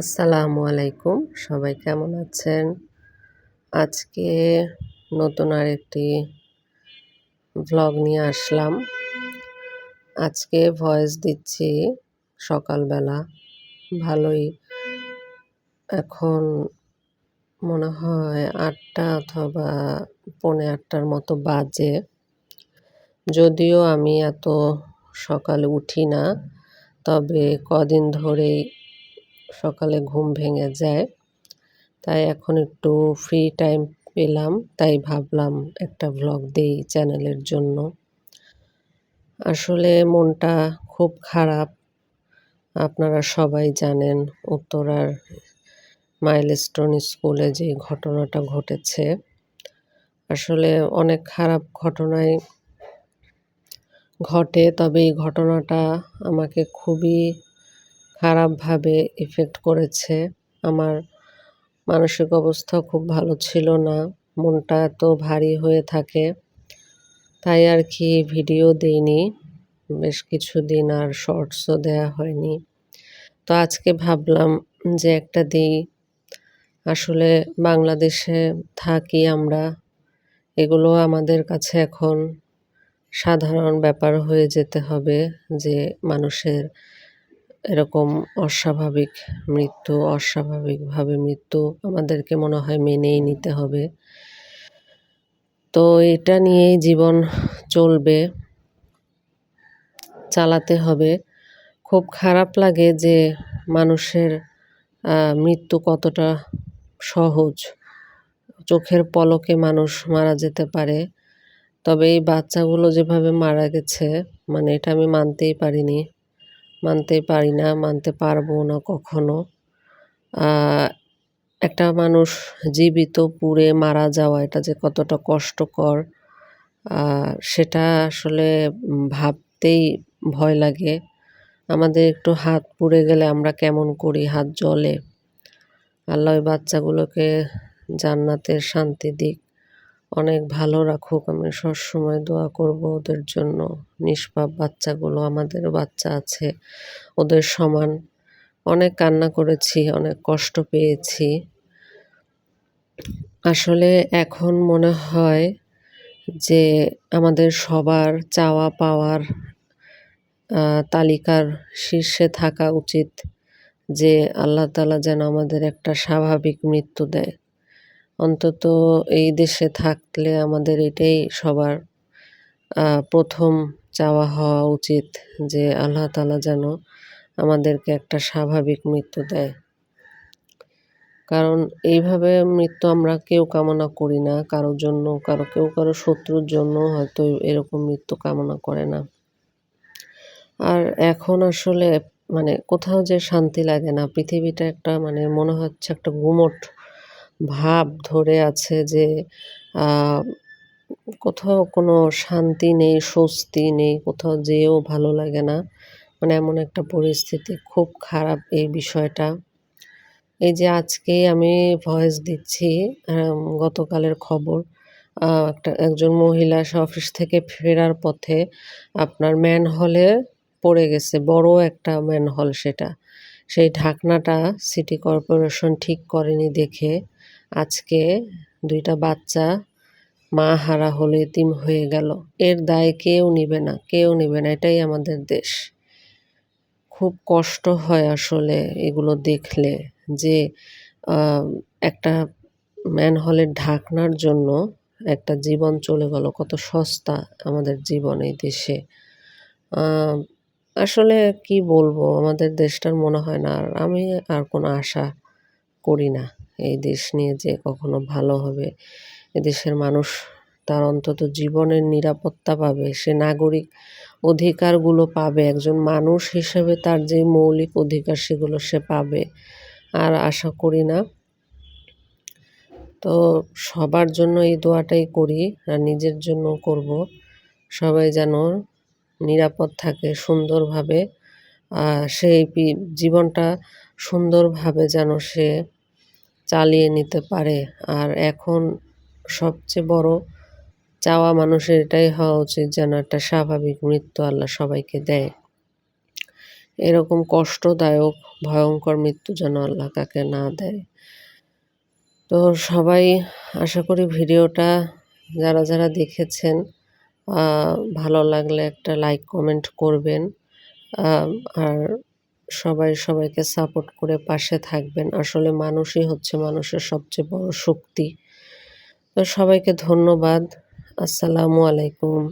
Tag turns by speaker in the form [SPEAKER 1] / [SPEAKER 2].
[SPEAKER 1] আসসালামু আলাইকুম। সবাই কেমন আছেন? আজকে নতুন আরেকটি ভ্লগ নিয়ে আসলাম। আজকে ভয়েস দিচ্ছি সকালবেলা। ভালোই এখন মনে হয় আটটা অথবা পৌনে আটটার মতো বাজে। যদিও আমি এত সকালে উঠি না, তবে কদিন ধরেই সকালে ঘুম ভেঙে যায়। তাই এখন একটু ফ্রি টাইম পেলাম, তাই ভাবলাম একটা ভ্লগ দেই চ্যানেলের জন্য। আসলে মনটা খুব খারাপ, আপনারা সবাই জানেন উত্তরার মাইলস্টোন স্কুলে যে ঘটনাটা ঘটেছে। আসলে অনেক খারাপ ঘটনাই ঘটে, তবে এই ঘটনাটা আমাকে খুবই খারাপভাবে ইফেক্ট করেছে। আমার মানসিক অবস্থা খুব ভালো ছিল না, মনটা এত ভারী হয়ে থাকে। তাই আর কি ভিডিও দিইনি, বেশ কিছুদিন আর শর্টসও দেয়া হয়নি। তো আজকে ভাবলাম যে একটা দিই। আসলে বাংলাদেশে থাকি আমরা, এগুলো আমাদের কাছে এখন সাধারণ ব্যাপার হয়ে যেতে হবে যে মানুষের এরকম অস্বাভাবিক মৃত্যু, অস্বাভাবিকভাবে মৃত্যু আমাদেরকে মনে হয় মেনেই নিতে হবে। তো এটা নিয়েই জীবন চলবে, চালাতে হবে। খুব খারাপ লাগে যে মানুষের মৃত্যু কতটা সহজ। চোখের পলকে মানুষ মারা যেতে পারে। তবে এই বাচ্চাগুলো যেভাবে মারা গেছে মানে এটা আমি মানতেই পারিনি। মানতে পারি না, মানতে পারব না কখনো। একটা মানুষ জীবিত পুড়ে মারা যাওয়া, এটা যে কতটা কষ্টকর সেটা আসলে ভাবতেই ভয় লাগে। আমাদের একটু হাত পুড়ে গেলে আমরা কেমন করি হাত জলে? আল্লাহ ওই বাচ্চাগুলোকে জান্নাতের শান্তি দিক। অনেক ভালো রাখুক আমি সবসময় দোয়া করব ওদের জন্য। নিষ্পাপ বাচ্চাগুলো আমাদের বাচ্চা আছে, ওদের সমান। অনেক কান্না করেছি, অনেক কষ্ট পেয়েছি। আসলে এখন মনে হয় যে আমাদের সবার চাওয়া পাওয়ার তালিকার শীর্ষে থাকা উচিত যে আল্লাহ তালা যেন আমাদের একটা স্বাভাবিক মৃত্যু দেয়। অন্তত এই দেশে থাকলে আমাদের এটাই সবার প্রথম চাওয়া হওয়া উচিত যে আল্লাহ তালা যেন আমাদেরকে একটা স্বাভাবিক মৃত্যু দেয়। কারণ এইভাবে মৃত্যু আমরা কেউ কামনা করি না, কারোর জন্য, কারও, কেউ কারও শত্রুর জন্য হয়তো এরকম মৃত্যু কামনা করে না। আর এখন আসলে মানে কোথাও যে শান্তি লাগে না, পৃথিবীটা একটা মানে মনে হচ্ছে একটা গুমট ভাব ধরে আছে যে কোথাও কোনো শান্তি নেই, স্বস্তি নেই, কোথাও যেয়েও ভালো লাগে না। মানে এমন একটা পরিস্থিতি, খুব খারাপ এই বিষয়টা। এই যে আজকে আমি ভয়েস দিচ্ছি গতকালের খবর একটা, একজন মহিলা অফিস থেকে ফেরার পথে আপনার ম্যান হলে পড়ে গেছে, বড় একটা ম্যান হল সেটা। সেই ঢাকনাটা সিটি কর্পোরেশন ঠিক করেনি দেখে। আজকে দুইটা বাচ্চা মা হারা হলে এতিম হয়ে গেল। এর দায় কেউ নিবে না, কেউ নিবে না, এটাই আমাদের দেশ। খুব কষ্ট হয় আসলে এগুলো দেখলে যে একটা ম্যানহলের ঢাকনার জন্য একটা জীবন চলে গেল, কত সস্তা আমাদের জীবন এই দেশে। আসলে কি বলব, আমাদের দেশটার মনে হয় না, আর আমি আর কোনো আশা করি না। এই দেশ নিয়ে যে কখনো ভালো হবে। এদেশের মানুষ তার অন্তত জীবনের নিরাপত্তা পাবে। সে নাগরিক অধিকারগুলো পাবে। একজন মানুষ হিসেবে তার যে মৌলিক অধিকার সেগুলো সে পাবে। আর আশা করি না। তো সবার জন্য এই দোয়াটাই করি, আর নিজের জন্য করব। সবাই যেন নিরাপদ থাকে, সুন্দরভাবে সেই জীবনটা সুন্দরভাবে যেন সে চালিয়ে নিতে পারে। আর এখন সবচেয়ে বড় চাওয়া মানুষের এটাই হওয়া উচিত যেন একটা স্বাভাবিক মৃত্যু আল্লাহ সবাইকে দেয়। এরকম কষ্টদায়ক, ভয়ঙ্কর মৃত্যু যেন আল্লাহ কাকে না দেয়। তো সবাই আশা করি ভিডিওটা যারা যারা দেখেছেন ভালো লাগলে একটা লাইক কমেন্ট করবেন। আর সবাই সবাইকে সাপোর্ট করে পাশে থাকবেন। আসলে মানুষই হচ্ছে মানুষের সবচেয়ে বড় শক্তি। তো সবাইকে ধন্যবাদ। আসসালামু আলাইকুম।